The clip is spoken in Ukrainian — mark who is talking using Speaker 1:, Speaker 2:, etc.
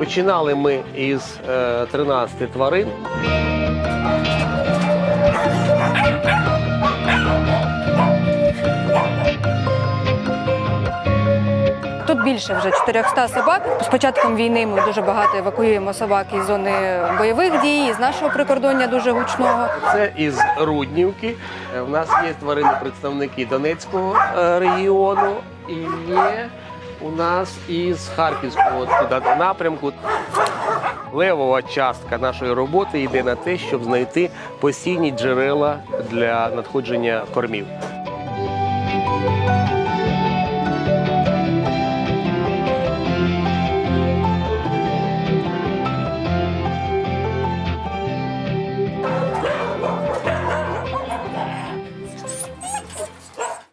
Speaker 1: Починали ми із е, 13 тварин.
Speaker 2: Тут більше вже 400 собак. З початком війни ми дуже багато евакуюємо собак із зони бойових дій, з нашого прикордоння дуже гучного.
Speaker 1: Це із Руднівки. Е, У нас є тварини представники Донецького е, регіону і є у нас із Харківського напрямку. Левова частка нашої роботи йде на те, щоб знайти постійні джерела для надходження кормів.